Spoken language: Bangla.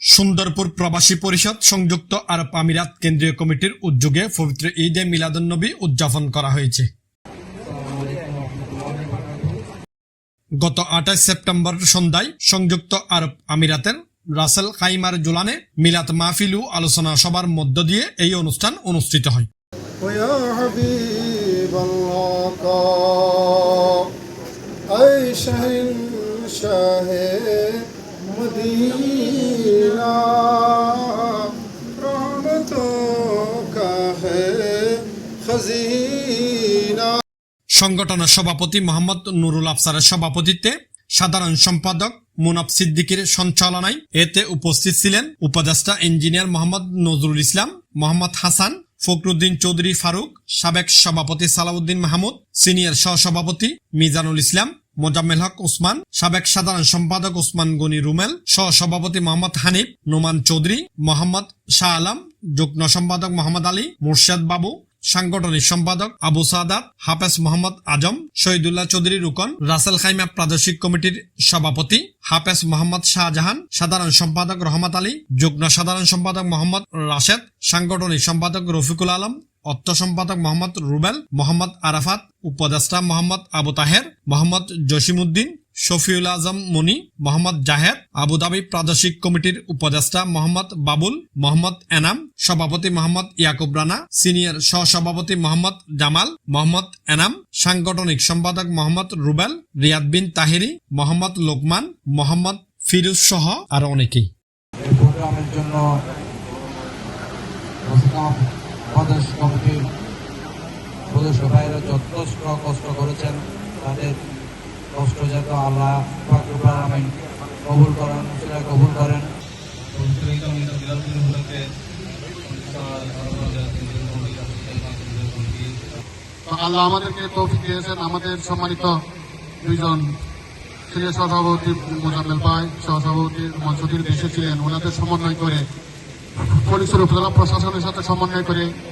সুন্দরপুর প্রবাসী পরিষদ সংযুক্ত আরব আমিরাত কেন্দ্রীয় কমিটির উদ্যোগে পবিত্র ঈদে মিলাদুন্নবী উদযাপন করা হয়েছে। গত আঠাশ সেপ্টেম্বর সন্ধ্যায় সংযুক্ত আরব আমিরাতের রাসেল খাইমার জুলানে মিলাদ মাহফিলু আলোচনা সভার মধ্য দিয়ে এই অনুষ্ঠান অনুষ্ঠিত হয়। শহন শাহে মদিনা। সংগঠনের সভাপতি মোহাম্মদ নুরুল আফসারের সভাপতিত্বে সাধারণ সম্পাদক মুনাফ সিদ্দিকির সঞ্চালনায় এতে উপস্থিত ছিলেন উপদেষ্টা ইঞ্জিনিয়ার মোহাম্মদ নজরুল ইসলাম, মোহাম্মদ হাসান, ফখরুদ্দিন চৌধুরী ফারুক, সাবেক সভাপতি সালাউদ্দিন মাহমুদ, সিনিয়র সহসভাপতি মিজানুল ইসলাম মোজাম্মেল হক ওসমান, সাবেক সাধারণ সম্পাদক ওসমান গনি রুমেল, সহসভাপতি মোহাম্মদ হানিফ, নোমান চৌধুরী, মোহাম্মদ শাহ আলম, যুগ্ম সম্পাদক মোহাম্মদ আলী মুর্শাদ বাবু, সাংগঠনিক সম্পাদক Abu Sadat, Hafez Mohammad Azam, Shahidullah Chowdhury Rukon, Ras al Khaimah প্রাদেশিক কমিটির সভাপতি, হাফেজ মোহাম্মদ শাহজাহান, সাধারণ সম্পাদক রহমত আলী, যুগ্ম সাধারণ সম্পাদক মোহাম্মদ রাশেদ, সাংগঠনিক সম্পাদক রফিকুল আলম অর্থ সম্পাদক মোহাম্মদ রুবেল, মোহাম্মদ আরাফাত, উপদেষ্টা মোহাম্মদ আবু তাহের, মোহাম্মদ জসিমউদ্দিন, শফিউল আজম মনি, মোহাম্মদ জাহেদ, আবুধাবি প্রাদেশিক কমিটির উপদেষ্টা মোহাম্মদ বাবুল, মোহাম্মদ এনাম, সভাপতি মোহাম্মদ ইয়াকুব রানা, সিনিয়র সহসভাপতি মোহাম্মদ জামাল, মোহাম্মদ এনাম, সাংগঠনিক সম্পাদক মোহাম্মদ রুবেল, রিয়াদ বিন তাহিরি, মোহাম্মদ লোকমান, মোহাম্মদ ফিরুজ সহ আরও অনেকেই। জন্য প্রদেশ কমিটির সদস্য ভাইরা যথেষ্ট কষ্ট করেছেন, তাদের কষ্ট যাতে আল্লাহ আলমিন কবুল করেন সেটা কবুল করেন। আল্লাহ আমাদেরকে তৌফিক দিয়েছেন। আমাদের সম্মানিত দুইজন সিনিয়র সহসভাপতি মোজাম্মেল ভাই, সহসভাপতি মনসুদ্দিন দেশে ছিলেন, ওনাদের সমন্বয় করে পুলিশের উপজেলা প্রশাসনের সাথে সমন্বয় করে